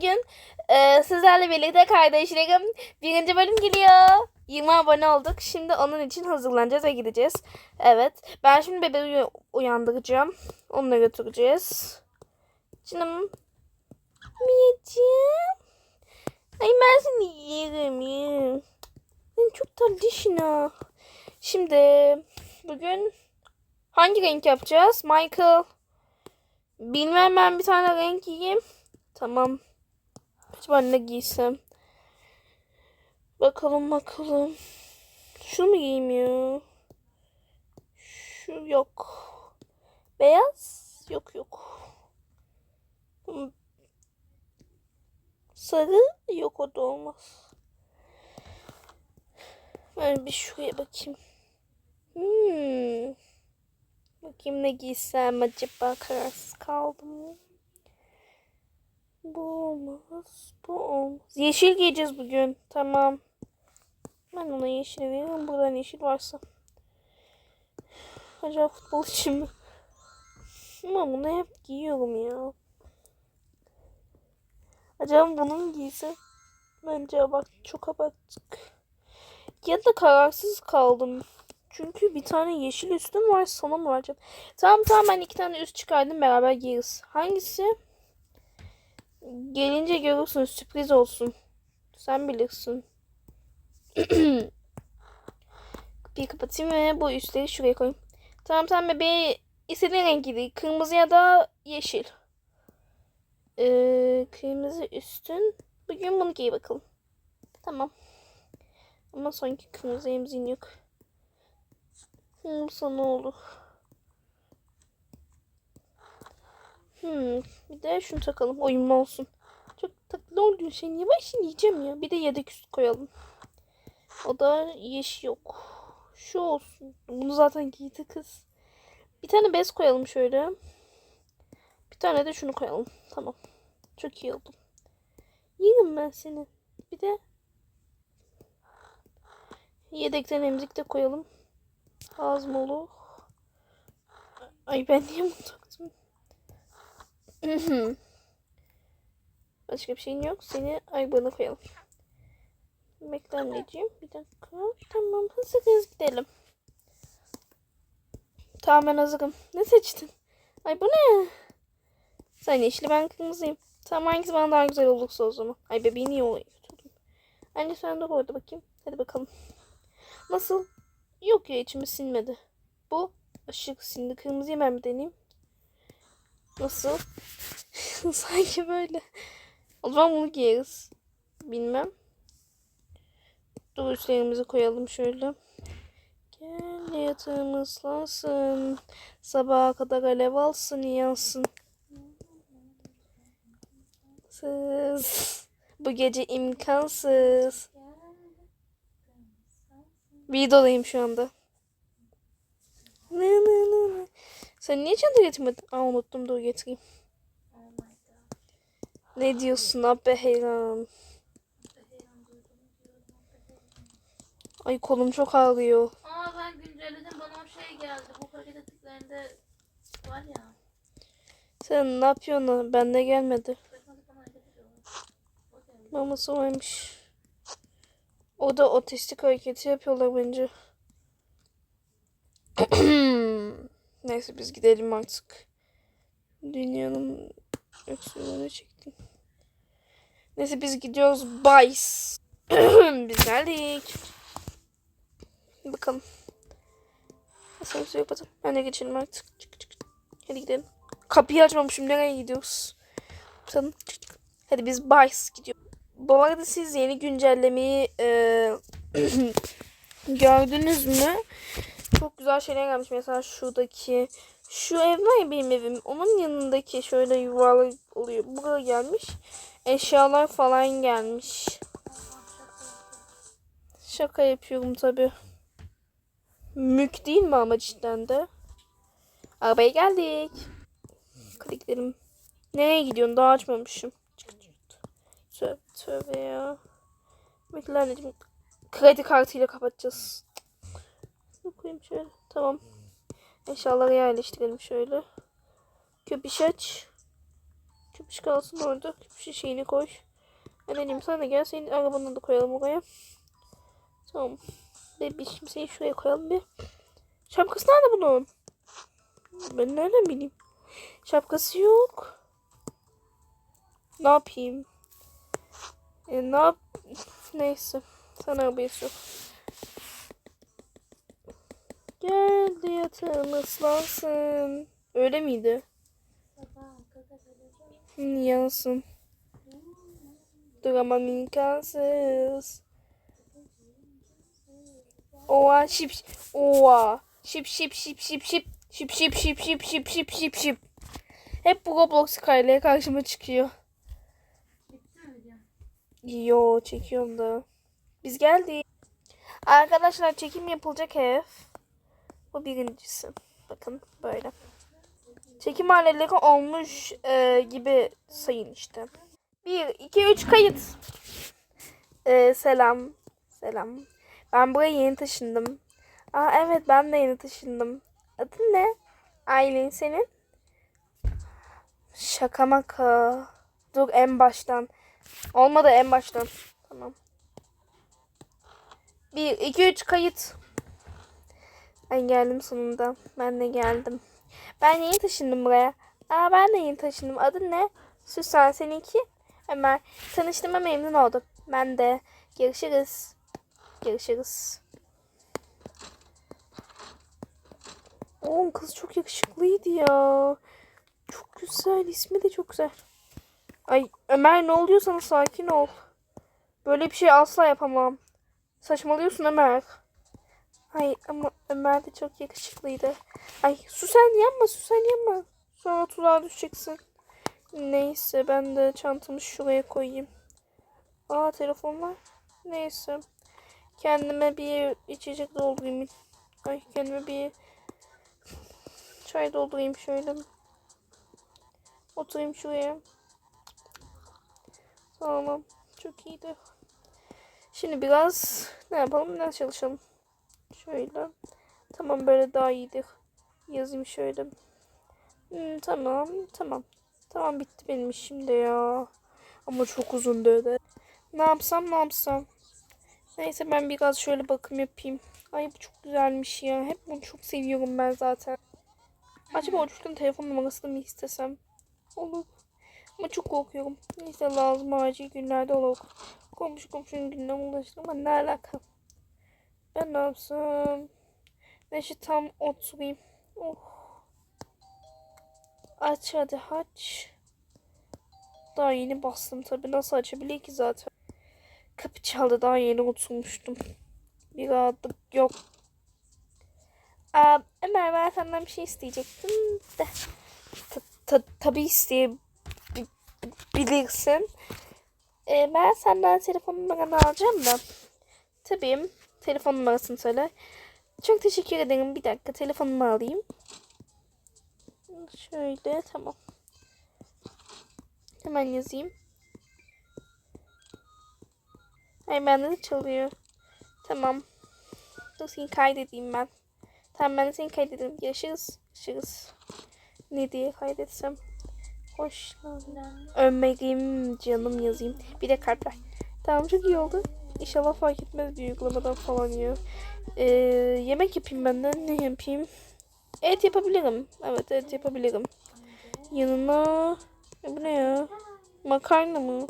bugün e, sizlerle birlikte kardeşlerim birinci bölüm geliyor. 20 abone olduk. Şimdi onun için hazırlanacağız ve gideceğiz. Evet. Ben şimdi bebeği uy- uyandıracağım. Onunla götüreceğiz. Canım. Miyeciğim. Ay ben seni yerim. Sen çok tatlısın ha. Şimdi bugün hangi renk yapacağız? Michael. Bilmem ben bir tane renk giyeyim. Tamam. Acaba ne giysem? Bakalım bakalım. Şunu mu giyeyim ya? Şu yok. Beyaz? Yok yok. Hmm. Sarı? Yok o da olmaz. Ben bir şuraya bakayım. Hmm. Bakayım ne giysem acaba kararsız kaldım. Bu olmaz. Bu olmaz. Yeşil giyeceğiz bugün. Tamam. Ben ona yeşil veririm. Buradan yeşil varsa. Acaba futbol için mi? Ama bunu hep giyiyorum ya. Acaba bunu mu giysem? Bence bak çok abarttık. Ya da kararsız kaldım. Çünkü bir tane yeşil üstüm var. Sana mı vereceğim? Tamam tamam ben iki tane üst çıkardım. Beraber giyeriz. Hangisi? Gelince görürsün. Sürpriz olsun. Sen bilirsin. bir kapatayım ve bu üstleri şuraya koyayım. Tamam tamam bebeği istediğin renk giy. Kırmızı ya da yeşil. Ee, kırmızı üstün. Bugün bunu giy bakalım. Tamam. Ama sanki kırmızı emzin yok. Hmm, sana olur. Hmm, bir de şunu takalım. Uyumlu olsun. Çok tatlı oldu sen. Yavaş yiyeceğim ya. Bir de yedek üst koyalım. O da yeşil yok. Şu olsun. Bunu zaten giydi kız. Bir tane bez koyalım şöyle. Bir tane de şunu koyalım. Tamam. Çok iyi oldu. Yerim ben seni. Bir de yedekten emzik de koyalım. Mı olur? Ay ben niye taktım? Başka bir şeyin yok. Seni aybanı koyalım. Bekle anneciğim. Bir dakika. Tamam hazırız gidelim. Tamam ben hazırım. Ne seçtin? Ay bu ne? Sen yeşili ben kırmızıyım. Tamam hangisi bana daha güzel olursa o zaman. Ay bebeği niye oraya götürdün? Anne sen de orada bakayım. Hadi bakalım. Nasıl? Yok ya içime sinmedi. Bu ışık sindi. Kırmızıyı ben bir deneyeyim. Nasıl? Sanki böyle. O zaman bunu giyeriz. Bilmem. Dur üstlerimizi koyalım şöyle. Gel yatağım ıslansın. Sabaha kadar alev alsın yansın. Sız. Bu gece imkansız. Videodayım şu anda. Ne ne ne. Sen niye çanta getirmedin? Aa unuttum dur getireyim. Ne diyorsun abi heyran? Ay kolum çok ağrıyor. Aa ben güncelledim bana o şey geldi. Bu hareket ettiklerinde var ya. Sen ne yapıyorsun? Bende gelmedi. Maması varmış. O da otistik hareketi yapıyorlar bence. Neyse biz gidelim artık. Dünyanın öksürüğünü çektim. Neyse biz gidiyoruz. Bye. biz geldik. Bakalım. Asansöre bakalım. Ben de geçelim artık. Çık çık. Hadi gidelim. Kapıyı açmamışım. Nereye gidiyoruz? Çık. Hadi biz bye gidiyoruz. Bu arada siz yeni güncellemeyi e, gördünüz mü? Çok güzel şeyler gelmiş. Mesela şuradaki şu ev var ya benim evim. Onun yanındaki şöyle yuvarlak oluyor. Buraya gelmiş. Eşyalar falan gelmiş. Şaka yapıyorum tabi. Mük değil mi ama cidden de? Arabaya geldik. Gidelim. Nereye gidiyorsun? Daha açmamışım. Tövbe, tövbe ya. Anneciğim. Kredi kartıyla kapatacağız. Dur koyayım şöyle. Tamam. Eşyaları yerleştirelim şöyle. Köpüş aç. Küpüş kalsın orada. Küpüşün şeyini koy. Anneciğim de gel. Senin arabanı da koyalım oraya. Tamam. Bebişim seni şuraya koyalım bir. Şapkası nerede bunun? Ben nereden bileyim? Şapkası yok. Ne yapayım? E, ne yap? Neyse. Sen arabaya sür. Geldi yatağın ıslansın. Öyle miydi? Yansın. Duramam imkansız. Oha şip oha şip şip şip şip şip şip şip şip şip şip şip şip şip hep bu Roblox hikayeleri karşıma çıkıyor. Yo çekiyorum da. Biz geldik. Arkadaşlar çekim yapılacak ev. Bu birincisi. Bakın böyle. Çekim aletleri olmuş e, gibi sayın işte. 1, 2, 3 kayıt. E, selam. Selam. Ben buraya yeni taşındım. Aa evet ben de yeni taşındım. Adın ne? Aylin senin? Şaka maka. Dur en baştan. Olmadı en baştan. Tamam. 1, 2, 3 kayıt. Ben geldim sonunda. Ben de geldim. Ben yeni taşındım buraya. Aa ben de yeni taşındım. Adın ne? Süsen seninki? Ömer. Tanıştığıma memnun oldum. Ben de. Görüşürüz. Görüşürüz. Oğlum kız çok yakışıklıydı ya. Çok güzel. İsmi de çok güzel. Ay Ömer ne oluyor sana sakin ol. Böyle bir şey asla yapamam. Saçmalıyorsun Ömer. Ay ama Ömer de çok yakışıklıydı. Ay Susan yanma Susan yanma. Sonra tuzağa düşeceksin. Neyse ben de çantamı şuraya koyayım. Aa telefon var. Neyse. Kendime bir içecek doldurayım. Ay kendime bir çay doldurayım şöyle. Oturayım şuraya. Tamam. Çok iyiydi. Şimdi biraz ne yapalım? Ne çalışalım? Şöyle. Tamam böyle daha iyidir. Yazayım şöyle. Hmm, tamam. Tamam. Tamam bitti benim işim de ya. Ama çok uzun öde. Ne yapsam ne yapsam. Neyse ben biraz şöyle bakım yapayım. Ay bu çok güzelmiş ya. Hep bunu çok seviyorum ben zaten. Acaba o çocuktan telefon numarasını mı istesem? Olur. Ama çok korkuyorum. Neyse lazım acil günlerde olur. Komşu komşunun gününe ulaştım ama ne alaka? Ben ne yapsam? Neyse tam oturayım. Oh. Aç hadi aç. Daha yeni bastım tabi. Nasıl açabilir ki zaten? Kapı çaldı daha yeni oturmuştum. Bir rahatlık yok. Aa, Ömer ben senden bir şey isteyecektim de. Ta- ta- tabii isteyebilirsin. Ee, ben senden telefon numaranı alacağım da. Tabii. Telefon numarasını söyle. Çok teşekkür ederim. Bir dakika telefonumu alayım. Şöyle tamam. Hemen yazayım. Ay bende de çalıyor. Tamam. Dur seni kaydedeyim ben. Tamam ben de seni kaydederim. Görüşürüz. Görüşürüz. Ne diye kaydetsem. Hoşlan. Ömer'im canım yazayım. Bir de kalpler. Tamam çok iyi oldu. İnşallah fark etmez bir uygulamadan falan ya. Ee, yemek yapayım ben de. Ne yapayım? Et yapabilirim. Evet et yapabilirim. Yanına... E, bu ne ya? Makarna mı?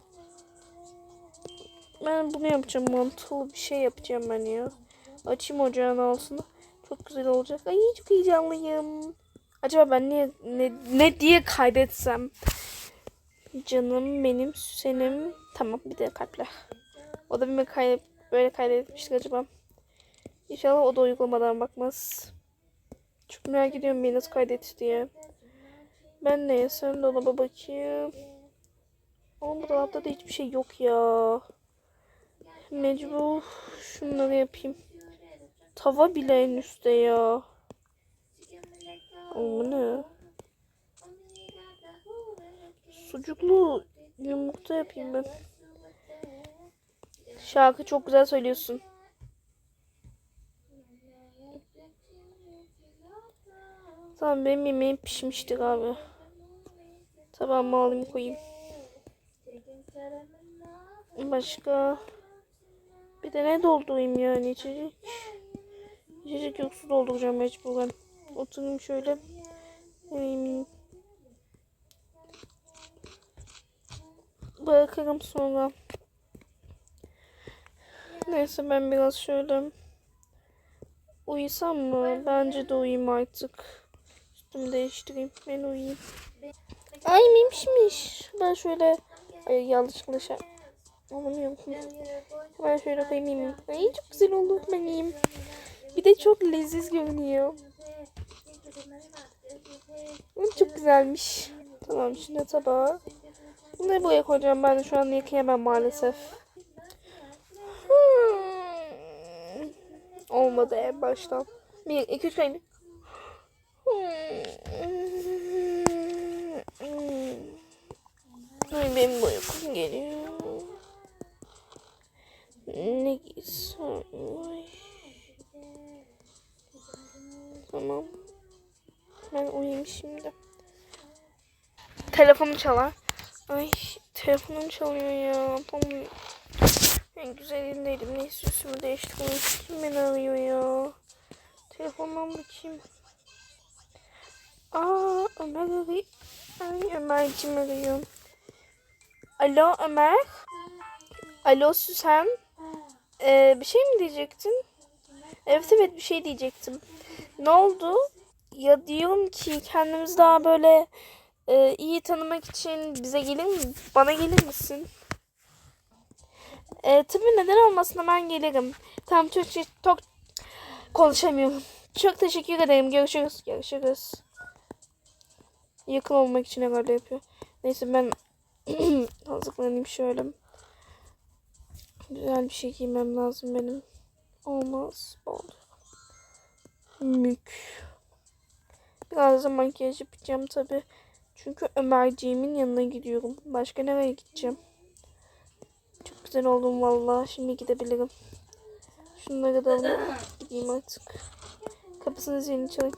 Ben bunu yapacağım. Mantılı bir şey yapacağım ben ya. Açayım ocağın altını. Çok güzel olacak. Ay çok heyecanlıyım. Acaba ben niye ne, ne diye kaydetsem? Canım benim Süsenim. Tamam bir de kalpler. O da bir kaydet böyle kaydetmiştik acaba. İnşallah o da uygulamadan bakmaz. Çok merak ediyorum beni nasıl kaydetti diye. Ben ne yesem dolaba bakayım. Ama bu dolapta da hiçbir şey yok ya. Mecbur şunları yapayım. Tava bile en üstte ya. Bu ne? Sucuklu yumurta yapayım ben. Şarkı çok güzel söylüyorsun. Tamam benim yemeğim pişmiştir abi. Tabağıma alayım koyayım. Başka bir de ne doldurayım yani içecek? İçecek yok su dolduracağım mecburen. Oturayım şöyle. Yiyeyim. Bırakırım sonra. Neyse ben biraz şöyle uyusam mı? Bence de uyuyayım artık. Üstümü değiştireyim. Ben uyuyayım. Ay mimşmiş. Ben şöyle Ay, yanlışlıkla şey Anlamıyorum. Ben şöyle koyayım. Ay çok güzel oldu. Ben yiyeyim. Bir de çok leziz görünüyor. Hı, Çok güzelmiş. Tamam şimdi tabağa. Bunları buraya koyacağım. Ben de şu an yıkayamam maalesef. Hmm. Olmadı en baştan. Bir, iki, üç kaydı. Ay benim bu uykum geliyor. Ne? Ay. Tamam. Ben uyuyayım şimdi. Telefonum çalar. Ay telefonum çalıyor ya. Tamam. En güzel yerindeydim. Neyse üstümü değiştireyim. Kim beni arıyor ya? Telefondan bakayım. Aa Ömer arıyor. Ay Ömerciğim arıyor. Alo Ömer. Alo Süsen. Ee, bir şey mi diyecektin? Evet evet bir şey diyecektim. Ne oldu? Ya diyorum ki kendimizi daha böyle e, iyi tanımak için bize gelir mi? Bana gelir misin? E, tabii neden olmasın ben gelirim. Tamam çok, çok, çok konuşamıyorum. Çok teşekkür ederim. Görüşürüz. Görüşürüz. Yakın olmak için herhalde yapıyor. Neyse ben hazırlanayım şöyle. Güzel bir şey giymem lazım benim. Olmaz. Oldu. Mük. Biraz da makyaj yapacağım tabi. Çünkü Ömerciğimin yanına gidiyorum. Başka nereye gideceğim? Çok güzel oldum vallahi. Şimdi gidebilirim. Şunları da alayım. Gideyim artık. Kapısını zilini çalayım.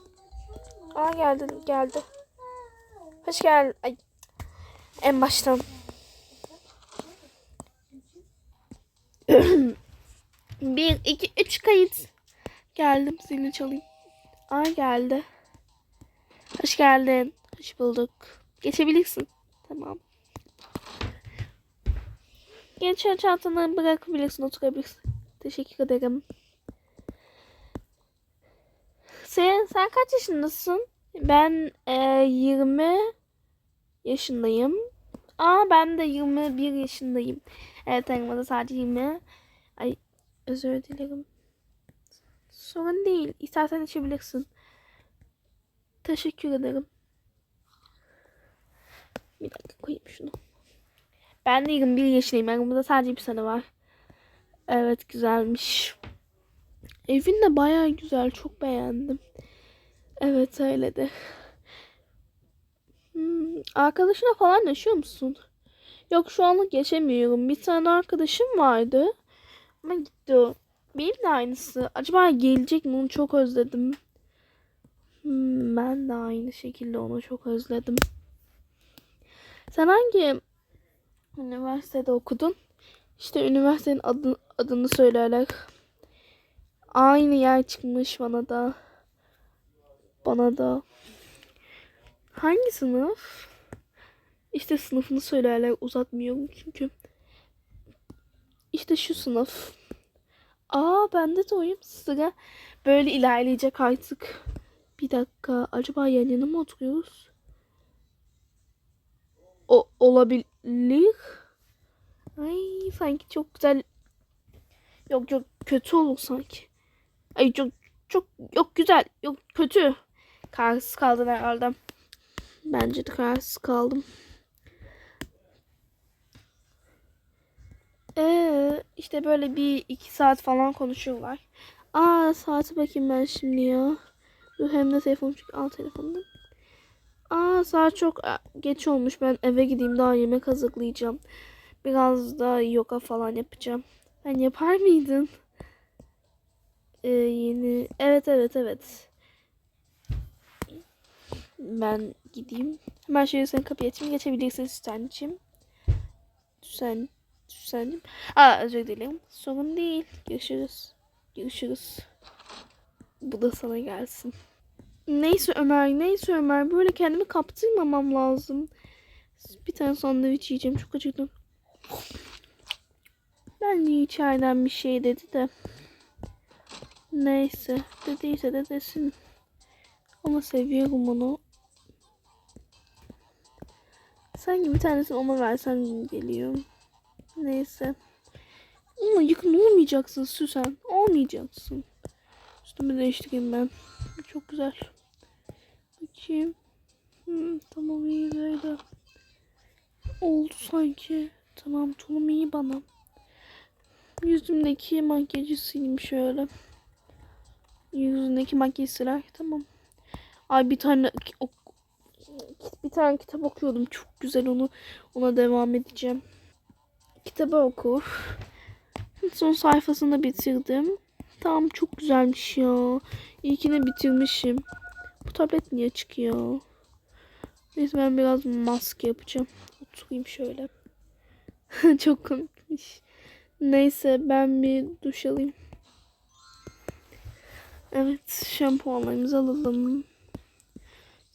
Aa geldi geldi. Hoş geldin. Ay. En baştan. Bir, iki, üç kayıt. Geldim zilini çalayım. Aa geldi. Hoş geldin. Hoş bulduk. Geçebilirsin. Tamam. Geç çantanı bırakabilirsin, oturabilirsin. Teşekkür ederim. Sen, sen kaç yaşındasın? Ben e, 20 yaşındayım. Aa ben de 21 yaşındayım. Evet arabada sadece 20. Ay özür dilerim. Sorun değil. İstersen içebilirsin. Teşekkür ederim. Bir dakika koyayım şunu. Ben de 21 yaşındayım. Aramızda sadece bir sene var. Evet güzelmiş. Evin de bayağı güzel. Çok beğendim. Evet öyle de. Hmm, arkadaşına falan yaşıyor musun? Yok şu anlık yaşamıyorum. Bir tane arkadaşım vardı. Ama gitti o. Benim de aynısı. Acaba gelecek mi? Onu çok özledim. Hmm, ben de aynı şekilde onu çok özledim. Sen hangi üniversitede okudun? İşte üniversitenin adını, adını söylerler. Aynı yer çıkmış bana da. Bana da. Hangi sınıf? İşte sınıfını söylerler. Uzatmıyorum çünkü. İşte şu sınıf. Aa bende de oyum sıra böyle ilerleyecek artık. Bir dakika. Acaba yan yana mı oturuyoruz? O olabilir. Ay sanki çok güzel. Yok yok kötü olur sanki. Ay çok çok yok güzel. Yok kötü. Kararsız kaldım herhalde. Bence de kararsız kaldım. Ee, işte böyle bir iki saat falan konuşuyorlar. Aa saate bakayım ben şimdi ya. Hem de telefon çünkü al telefonunu. Aa saat çok e, geç olmuş. Ben eve gideyim daha yemek hazırlayacağım. Biraz da yoga falan yapacağım. Sen yapar mıydın? Ee, yeni. Evet evet evet. Ben gideyim. Hemen şöyle senin kapıyı açayım. Geçebilirsin Süsen'cim. Süsen, Süsen'cim. Aa özür dilerim. Sorun değil. Görüşürüz. Görüşürüz. Bu da sana gelsin. Neyse Ömer, neyse Ömer. Böyle kendimi kaptırmamam lazım. Bir tane sandviç yiyeceğim. Çok acıktım. Ben de içeriden bir şey dedi de. Neyse. Dediyse de desin. Ama seviyorum onu. Sanki bir tanesini ona versem gibi geliyor. Neyse. Ama yakın olmayacaksın Süsen. Olmayacaksın. Üstümü değiştireyim ben. Çok güzel. Bakayım. Hmm, tamam iyi böyle. Oldu sanki. Tamam tulum iyi bana. Yüzümdeki makyajı sileyim şöyle. Yüzündeki makyajı siler. Tamam. Ay bir tane o, bir tane kitap okuyordum. Çok güzel onu ona devam edeceğim. Kitabı oku. Son sayfasını bitirdim. Tamam çok güzelmiş ya. İyi ki de bitirmişim. Tablet niye çıkıyor? Neyse ben biraz maske yapacağım. Oturayım şöyle. çok komikmiş. Neyse ben bir duş alayım. Evet şampuanlarımızı alalım.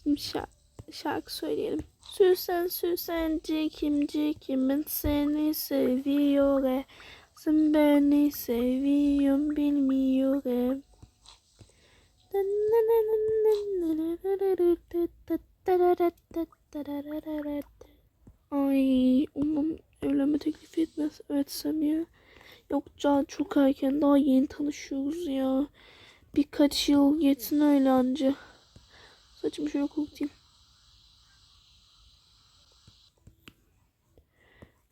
Şimdi şarkı, şarkı söyleyelim. Süsen süsen cikim cikimin seni seviyor e. Sen beni seviyorsun bilmiyor e. Ay umum evlenme teklif etmez etsem ya. Yok can çok erken daha yeni tanışıyoruz ya. Birkaç yıl geçsin öyle anca. Saçımı şöyle kurutayım.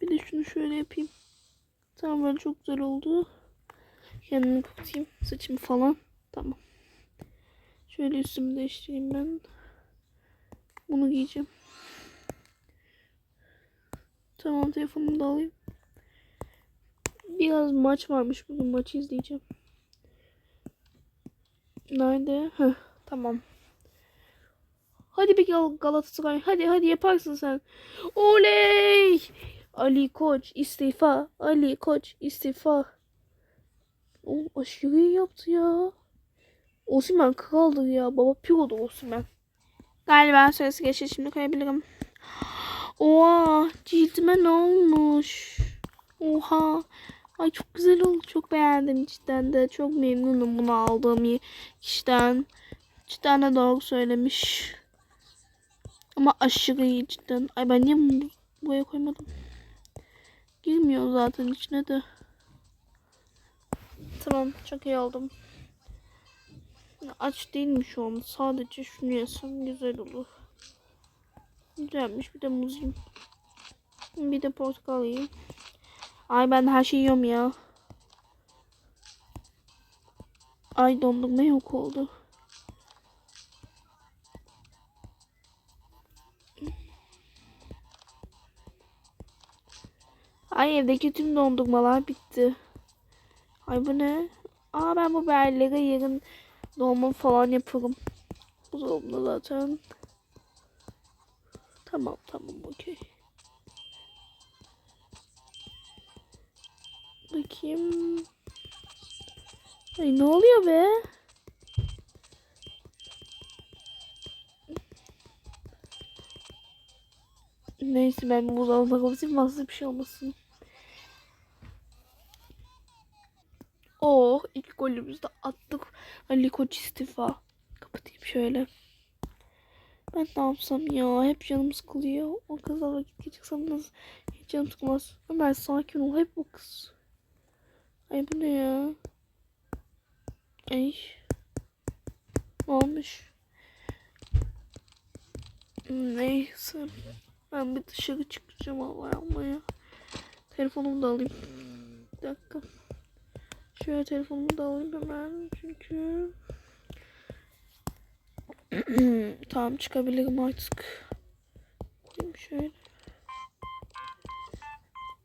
Bir de şunu şöyle yapayım. Tamam böyle çok güzel oldu. Kendimi kurutayım. Saçımı falan. Tamam. Şöyle üstümü değiştireyim ben. Bunu giyeceğim. Tamam telefonumu da alayım. Biraz maç varmış bugün maçı izleyeceğim. Nerede? Heh, tamam. Hadi bir Gal Galatasaray. Hadi hadi yaparsın sen. Oley! Ali Koç istifa. Ali Koç istifa. O aşırı yaptı ya. Osimhen kraldır ya. Baba pirodu Osimhen. Galiba süresi geçti. Şimdi koyabilirim. Oha cildime ne olmuş? Oha. Ay çok güzel oldu. Çok beğendim cidden de. Çok memnunum bunu aldığım kişiden. Cidden de doğru söylemiş. Ama aşırı iyi cidden. Ay ben niye buraya koymadım? Girmiyor zaten içine de. Tamam çok iyi oldum. Aç değil mi şu an? Sadece şunu yesem güzel olur. Güzelmiş bir de muz yiyeyim. Bir de portakal yiyeyim. Ay ben her şeyi yiyorum ya. Ay dondurma yok oldu. Ay evdeki tüm dondurmalar bitti. Ay bu ne? Aa ben bu berlere yarın dolma falan yaparım. Buzdolabında zaten. Tamam tamam okey. Bakayım. Ay ne oluyor be? Neyse ben bu zamana kapatayım fazla bir şey olmasın. Oh ilk golümüzü de attık. Ali Koç istifa. Kapatayım şöyle. Ben ne yapsam ya? Hep canım sıkılıyor. O kızla vakit geçirsem hiç canım sıkılmaz. Ömer sakin ol. Hep o kız. Ay bu ne ya? Ay. Ne olmuş? Neyse. Ben bir dışarı çıkacağım hava almaya. Telefonumu da alayım. Bir dakika. Şöyle telefonumu da alayım hemen. Çünkü... tamam çıkabilirim artık. Koyayım şöyle.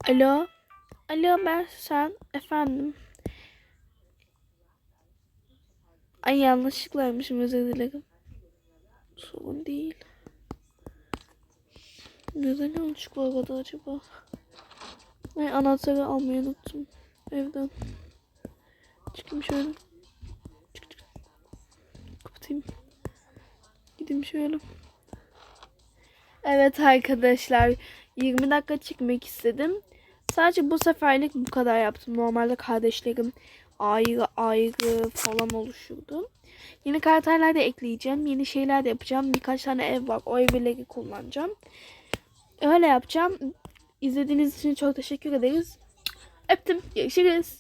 Alo. Alo ben sen. Efendim. Ay yanlışlıklaymışım özür dilerim. Sorun değil. Neden yanlışlıkla aradı acaba? Ay anahtarı almayı unuttum. Evden. Çıkayım şöyle. Çık çık. Kapatayım. Gideyim şöyle. Evet arkadaşlar. 20 dakika çıkmak istedim. Sadece bu seferlik bu kadar yaptım. Normalde kardeşlerim ayrı ayrı falan oluşurdu. Yeni karakterler de ekleyeceğim. Yeni şeyler de yapacağım. Birkaç tane ev var. O evleri kullanacağım. Öyle yapacağım. İzlediğiniz için çok teşekkür ederiz. Öptüm. Görüşürüz.